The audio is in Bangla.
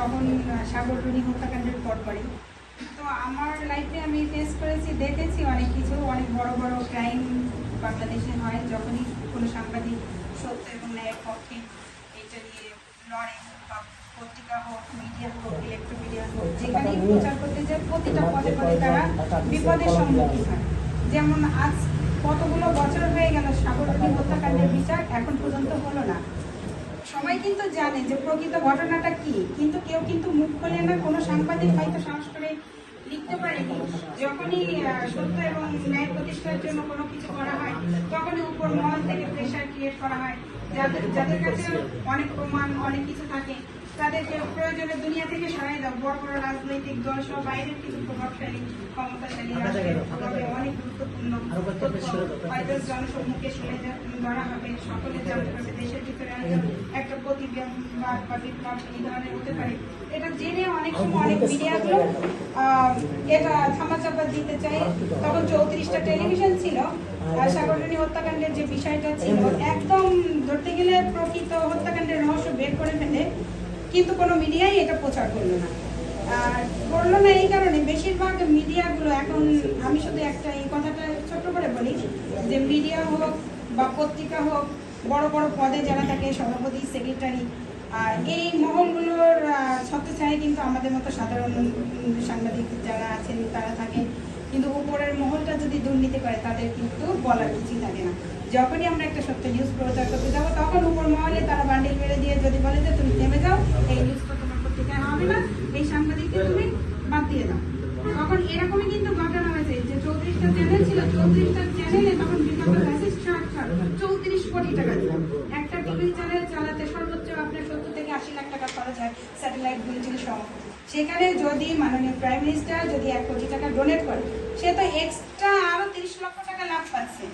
তখন সাগররুনি হত্যাকাণ্ডের পর পরে তো আমার লাইফে আমি ফেস করেছি, দেখেছি অনেক কিছু, অনেক বড় বড় ক্রাইম বাংলাদেশে হয়, যখনই কোনো সাংবাদিক সত্য এবং ন্যায়ের পক্ষে এটা নিয়ে লড়ে বা পত্রিকা হোক মিডিয়া হোক ইলেকট্রিক মিডিয়া হোক, যেখানেই প্রচার করতে যায়, প্রতিটা পদে পদে তারা বিপদের সম্মুখীন হয়। যেমন আজ কতগুলো বছর হয়ে গেল হত্যাকাণ্ডের বিচার এখন পর্যন্ত হলো না সবাই কিন্তু জানে যে প্রকৃত ঘটনাটা কি। কিন্তু কেউ কিন্তু মুখ খোলে না, কোনো সাংবাদিক হয়তো সাহস করে লিখতে পারেনি। যখনই সত্য এবং ন্যায় প্রতিষ্ঠার জন্য কোনো কিছু করা হয়, তখনই উপর মহল থেকে প্রেশার ক্রিয়েট করা হয়। যাদের যাদের কাছে অনেক প্রমাণ, অনেক কিছু থাকে তাদেরকে প্রয়োজনে দুনিয়া থেকে সরাই দাও। বড় বড় রাজনৈতিক দল সহ বাইরের কিছু প্রভাবশালী ক্ষমতাশালী রাষ্ট্রীয়ভাবে অনেক গুরুত্বপূর্ণ হয়তো জনসম্মুখে শুনে ধরা হবে। সকলে জানতে পারবে দেশের ভিতরে একটা প্রতিবেদন বা বিপ্লব এই ধরনের হতে পারে। এটা জেনে অনেক সময় অনেক মিডিয়াগুলো এটা থামাচাপা দিতে চায় তখন চৌত্রিশটা টেলিভিশন ছিল। সাগররুনি হত্যাকাণ্ডের যে বিষয়টা ছিল একদম ধরতে গেলে প্রকৃত হত্যাকাণ্ডের রহস্য বের করে ফেলে। কিন্তু কোনো মিডিয়াই এটা প্রচার করল না। আর করল না এই কারণে বেশিরভাগ মিডিয়াগুলো এখন আমি শুধু একটা এই কথাটা ছোট করে বলি যে মিডিয়া হোক বা পত্রিকা হোক বড় বড় পদে যারা থাকে সভাপতি সেক্রেটারি আর এই মহলগুলোর আহ, ছত্রছায়ায় কিন্তু আমাদের মতো সাধারণ সাংবাদিক যারা আছেন তারা থাকে কিন্তু উপরের মহলটা যদি দুর্নীতি করে তাদের কিন্তু বলার কিছুই থাকে না। যখনই আমরা একটা সত্য নিউজ প্রচার করতে যাব তখন উপর মহলে তারা বান্ডিল মেরে দিয়ে যদি বলে যে তুমি থেমে যাও এই নিউজটা তোমার পত্রিকায় হবে না এই সাংবাদিককে তুমি বাদ দিয়ে দাও তখন এরকমই কিন্তু ঘটনা হয়েছে যে চৌত্রিশটা চ্যানেল ছিল চৌত্রিশ কোটি টাকা একটা টিভি চ্যানেল চালাতে সর্বোচ্চ আপনার সত্তর থেকে আশি লাখ টাকা খরচ হয় স্যাটেলাইট বুলেটিন সহ সেখানে যদি মাননীয় প্রাইম মিনিস্টার যদি এক কোটি টাকা ডোনেট করে সে তো এক্সট্রা আরও তিরিশ লক্ষ টাকা লাভ পাচ্ছে